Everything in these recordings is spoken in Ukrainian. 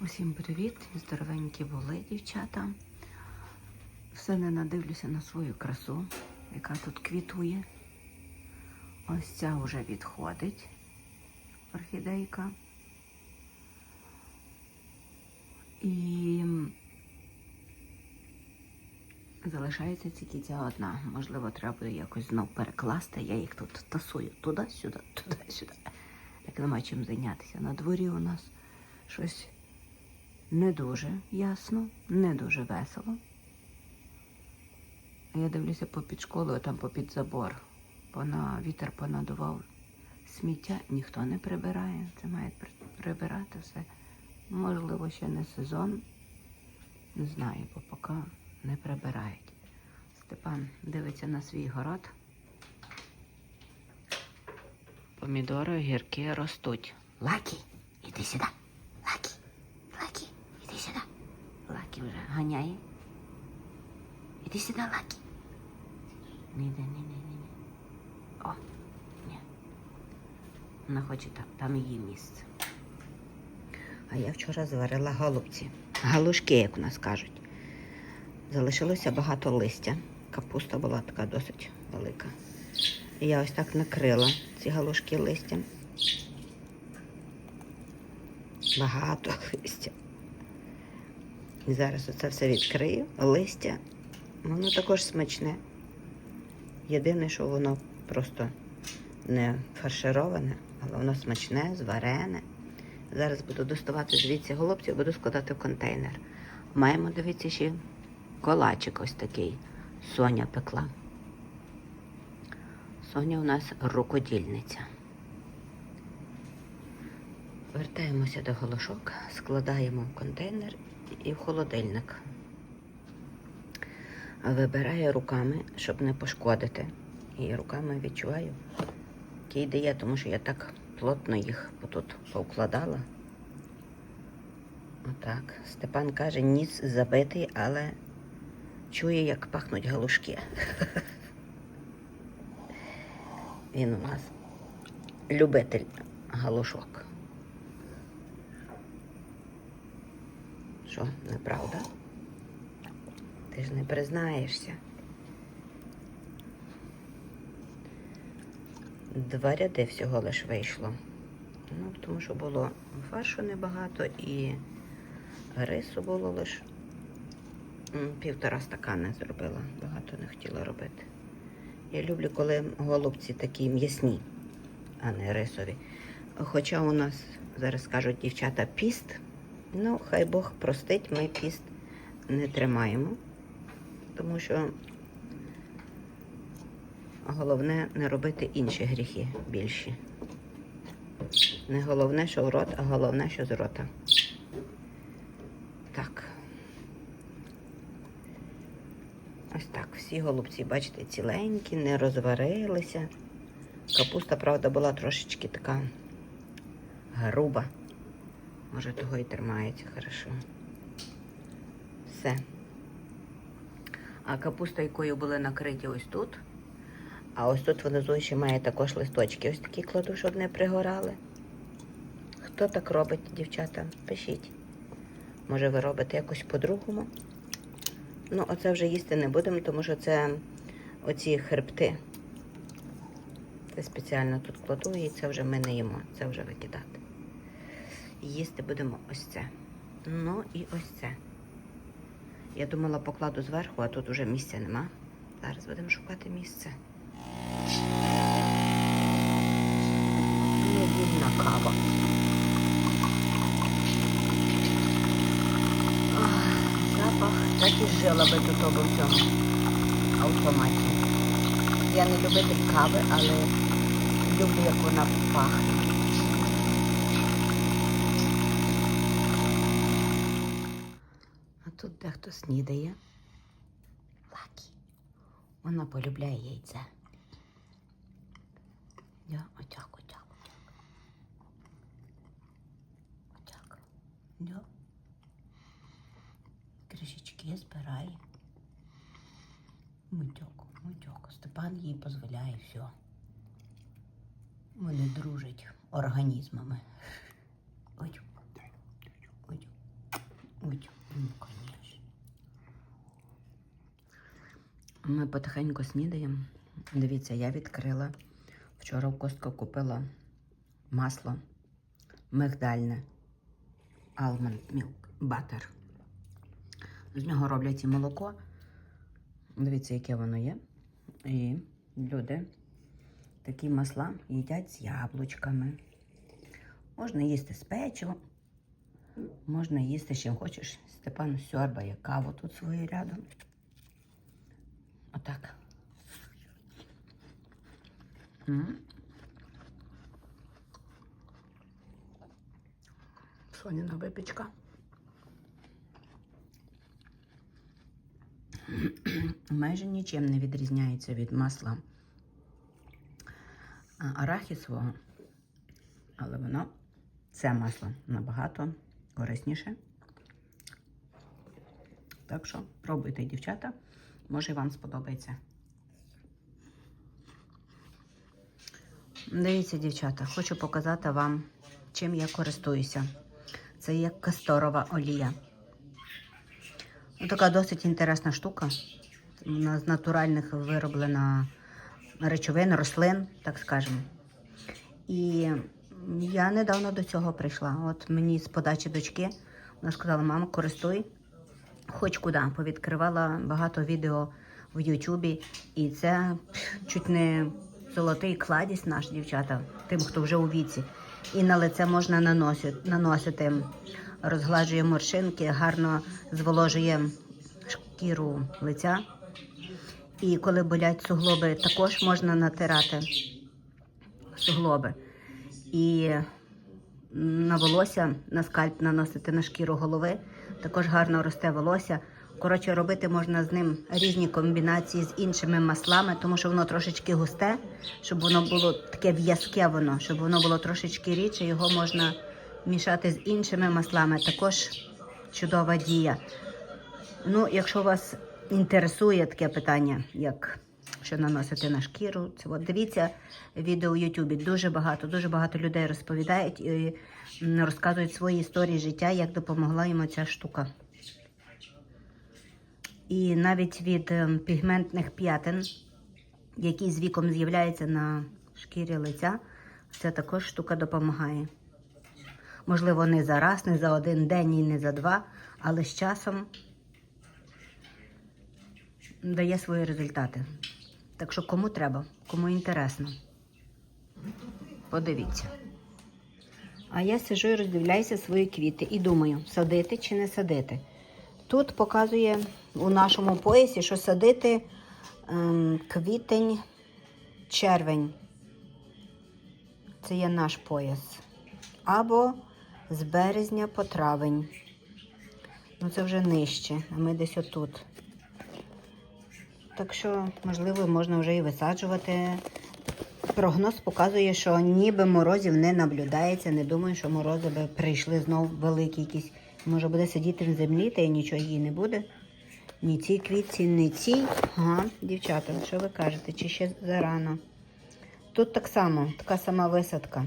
Усім привіт! Здоровенькі були, дівчата. Все не надивлюся на свою красу, яка тут квітує. Ось ця вже відходить орхідейка. І залишається тільки ця одна. Можливо, треба буде якось знов перекласти. Я їх тут тасую туди-сюди, туди-сюди. Як нема чим зайнятися. На дворі у нас щось не дуже ясно, не дуже весело. Я дивлюся попід школою, там попід забор. Пона, вітер понадував сміття, ніхто не прибирає. Це має прибирати все. Можливо, ще не сезон. Не знаю, бо поки не прибирають. Степан дивиться на свій город. Помідори, огірки ростуть. Лакі, іди сюди. Лакі, Лакі, іди сюди. Лакі вже ганяє. Іди сюди, Лакі. Не йде, не, не, не, не. О, ні. Вона хоче там, там її місце. А я вчора зварила голубці. Галушки, як у нас кажуть. Залишилося багато листя. Капуста була така досить велика. І я ось так накрила ці галушки листям. Багато листя. І зараз оце все відкрию. Листя. Воно також смачне. Єдине, що воно просто не фаршироване, але воно смачне, зварене. Зараз буду доставати звідси голубців, буду складати в контейнер. Маємо, дивіться, ще колачик ось такий. Соня пекла. Соня у нас рукодільниця. Вертаємося до голошок, складаємо в контейнер і в холодильник. Вибираю руками, щоб не пошкодити. І руками відчуваю, який дає, тому що я так плотно їх тут повкладала. Отак. Степан каже, ніс забитий, але чує, як пахнуть галушки. Він у нас любитель галушок. Що, неправда? Ти ж не признаєшся. Два ряди всього лиш вийшло. Ну, тому що було фаршу небагато і рису було лише півтора стакана зробила. Багато не хотіла робити. Я люблю, коли голубці такі м'ясні, а не рисові. Хоча у нас зараз кажуть дівчата піст. Ну, хай Бог простить, ми піст не тримаємо, тому що головне не робити інші гріхи більші. Не головне, що в рот, а головне, що з рота. Так. Ось так. Всі голубці, бачите, ціленькі, не розварилися. Капуста, правда, була трошечки така груба. Може, того і тримається хорошо. Все. А капуста, якою були накриті ось тут. А ось тут внизу ще має також листочки. Ось такі кладу, щоб не пригорали. Хто так робить, дівчата? Пишіть. Може, ви робите якось по-другому? Ну, оце вже їсти не будемо, тому що це оці хребти. Це спеціально тут кладу і це вже ми не їмо, це вже викидати. Їсти будемо ось це. Ну і ось це. Я думала, покладу зверху, а тут вже місця нема. Зараз будемо шукати місце. Невільна кава. Ах, Запах так і жила би тут в цьому автоматі. Я не любитель кави, але люблю, як вона пахне. Тут дехто снідає. Лакі. Вона полюбляє яйце. Я отак, отак, отак. Отак. Я. Кришечки збирає. Мутьок, мутьок. Степан їй дозволяє все. Вони дружать організмами. Ой, ой, Ми потихеньку снідаємо. Дивіться, я відкрила. Вчора в костку купила масло мигдальне Almond Milk Butter. З нього роблять і молоко. Дивіться, яке воно є. І люди такі масла їдять з яблучками. Можна їсти з печивом, можна їсти з чим хочеш. Степан сьорбає каву тут свою рядом. Отак. М. Соніна випічка. Майже нічим не відрізняється від масла арахісового, але воно, це масло набагато корисніше. Так що пробуйте, дівчата, може вам сподобається. Дивіться, дівчата, хочу показати вам, чим я користуюся. Це є касторова олія. Ну, така досить інтересна штука. Вона з натуральних вироблена речовин, рослин, так скажемо. І я недавно до цього прийшла. От мені з подачі дочки вона сказала, мама, користуй, хоч куди. Повідкривала багато відео в Ютубі. І це чуть не золотий кладість наш, дівчата, тим, хто вже у віці. І на лице можна наносити, наносити розгладжує морщинки, гарно зволожує шкіру лиця. І коли болять суглоби, також можна натирати суглоби. І на волосся, на скальп наносити на шкіру голови. Також гарно росте волосся. Коротше, робити можна з ним різні комбінації з іншими маслами, тому що воно трошечки густе, щоб воно було таке в'язке воно, щоб воно було трошечки рідше, його можна мішати з іншими маслами. Також чудова дія. Ну, якщо вас інтересує таке питання, як що наносити на шкіру, це от дивіться відео в Ютубі. Дуже багато, дуже багато людей розповідають розказують свої історії життя, як допомогла йому ця штука. І навіть від ем, пігментних п'ятин, які з віком з'являються на шкірі лиця, ця також штука допомагає. Можливо, не за раз, не за один день і не за два, але з часом дає свої результати. Так що кому треба, кому інтересно, подивіться. А я сижу і роздивляюся свої квіти і думаю, садити чи не садити. Тут показує у нашому поясі, що садити ем, квітень, червень. Це є наш пояс. Або з березня по травень. Ну це вже нижче, а ми десь отут. Так що, можливо, можна вже і висаджувати. Прогноз показує, що ніби морозів не наблюдається. Не думаю, що морози би прийшли знов великі якісь. Може буде сидіти в землі, та й нічого їй не буде. Ні цій квітці, ні цій. Ага, дівчата, що ви кажете? Чи ще зарано? Тут так само, така сама висадка.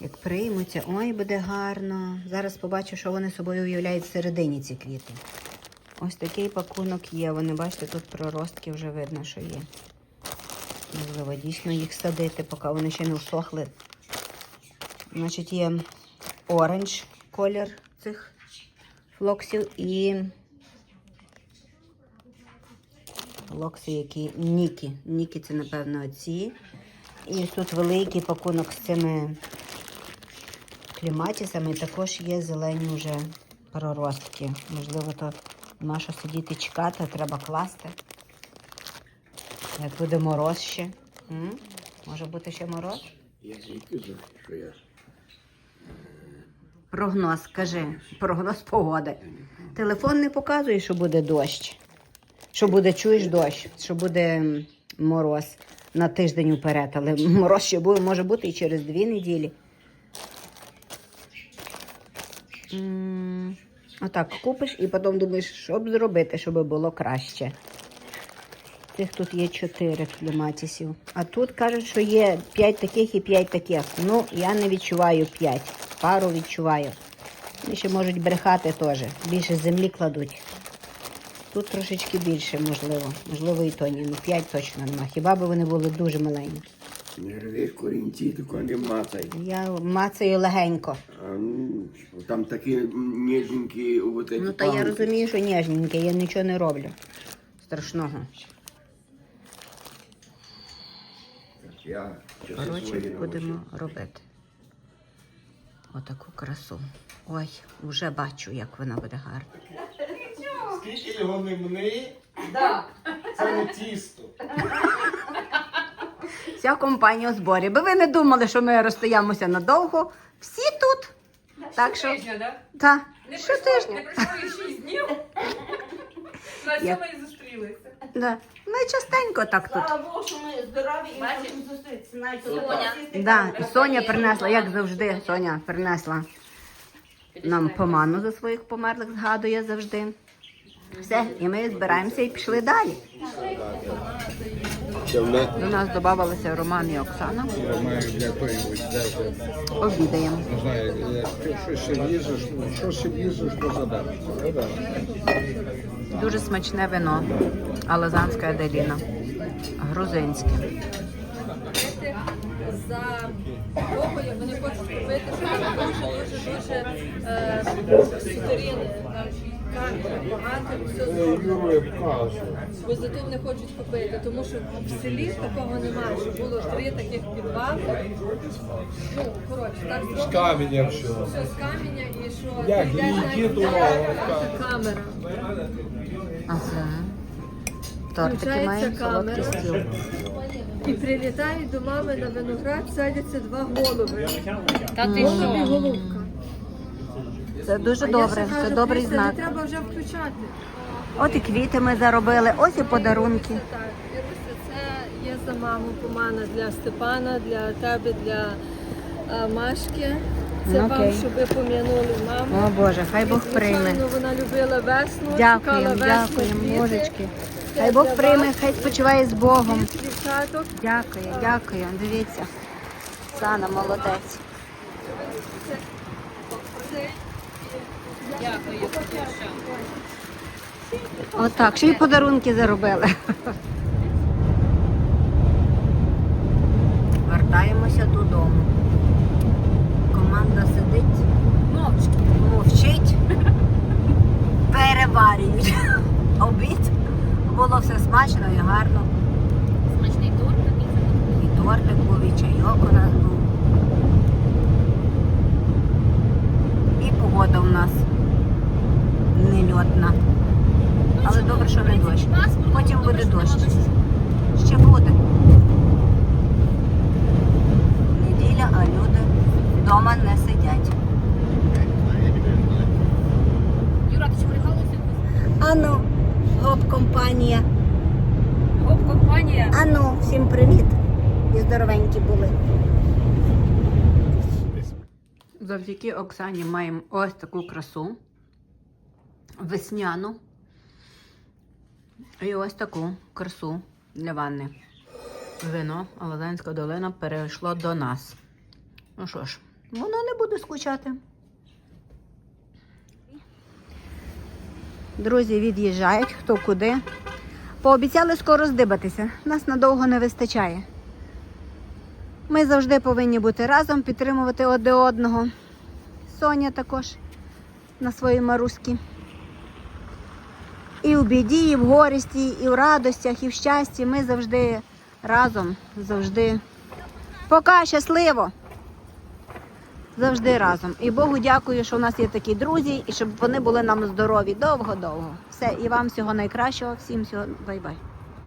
Як приймуться, ой, буде гарно. Зараз побачу, що вони собою уявляють всередині ці квіти. Ось такий пакунок є. Вони, бачите, тут проростки вже видно, що є. Можливо, дійсно їх садити, поки вони ще не всохли. Значить, є оранж колір цих флоксів і флокси, які Нікі. Нікі це, напевно, оці. І тут великий пакунок з цими кліматісами. Також є зелені вже проростки. Можливо, то нема сидіти чекати, треба класти. Як буде мороз ще. М? Може бути ще мороз? Я звідки знаю, що я Прогноз, кажи, прогноз погоди. Телефон не показує, що буде дощ. Що буде, чуєш дощ, що буде мороз на тиждень вперед, але мороз ще буде, може бути і через дві неділі. М, Отак купиш і потім думаєш, що б зробити, щоб було краще. Цих тут є чотири кліматісів. А тут кажуть, що є п'ять таких і п'ять таких. Ну, я не відчуваю п'ять. Пару відчуваю. Вони ще можуть брехати теж. Більше землі кладуть. Тут трошечки більше, можливо. Можливо, і то ні. Ну 5 точно нема. Хіба би вони були дуже маленькі. Не рви корінці, тако не мацай. Я мацаю легенько. А, ну, там такі ніжненькі Ну, та я розумію, що ніжненьке, я нічого не роблю. Страшного. Я Коротше, будемо робити. Отаку красу. Ой, вже бачу, як вона буде гарна. Скільки його не мни, Да. це не тісто. Вся компанія у зборі. Би ви не думали, що ми розстаємося надовго. Всі тут. Так що, Тижня, да? та, Не що тижня. Не пройшло і шість днів. На Я- цьому і зустрілися. Да. Ми частенько так тут. Слава Богу, що ми здорові і Бачиш? можемо зустрітися. Навіть Соня. Да, і Соня принесла, як завжди, Соня принесла нам поману за своїх померлих, згадує завжди. Все, і ми збираємося і пішли далі. До нас додавалися Роман і Оксана. Обідаємо. Їздиш, що ще їздиш, то задати. Дуже смачне вино. Алазанська Аделіна. Грузинське. за того, вони хочуть купити, що це дуже дуже дуже сутеріни, багато все зроблено. Бо зато вони хочуть купити, тому що в селі такого немає, що було три таких підвали. Ну, коротше, так З каменя все. Все з каменя і що Як йде її навіть діду, камера. Ага. Тортики Включається маємо, солодкий камера. стіл. І прилітають до мами на виноград, садяться два голуби. Та ти Голуб і голубка. Це дуже А добре, це кажу, добрий знак. Не треба вже включати. От і квіти ми заробили, ось і подарунки. Це так. Це є за маму помана для Степана, для тебе, для а, Машки. Це Ну, вам, окей. щоб ви пом'янули маму. О Боже, хай Бог прийме. Звичайно, вона любила весну, чекала Дякуємо, весну, дякуємо, квіти. божечки. Це Хай Бог прийме, хай спочиває з Богом. Дівчаток. Дякую, дякую. Дивіться. Сана молодець. Отак, ще й подарунки заробили. Вертаємося додому. Команда сидить, Мовчки. мовчить, переварюють обід. Було все смачно і гарно. Смачний торт такий. І тортик був, і чайок у нас був. І погода у нас нельотна. Але добре, що не дощ. Потім буде дощ. Ще буде. Неділя, а люди вдома не сидять. Юра, ти ще прикалуєшся? Ану, гоп-компанія. Гоп-компанія. Ану, всім привіт. І здоровенькі були. Завдяки Оксані маємо ось таку красу. Весняну. І ось таку красу для ванни. Вино Алазанська долина перейшло до нас. Ну що ж, воно не буде скучати. Друзі від'їжджають, хто куди. Пообіцяли скоро здибатися. Нас надовго не вистачає. Ми завжди повинні бути разом, підтримувати одне одного. Соня також на своїй маруські. І в біді, і в горісті, і в радостях, і в щасті. Ми завжди разом, завжди. Пока щасливо! Завжди разом. І Богу дякую, що в нас є такі друзі, і щоб вони були нам здорові довго-довго. Все, і вам всього найкращого, всім всього бай-бай.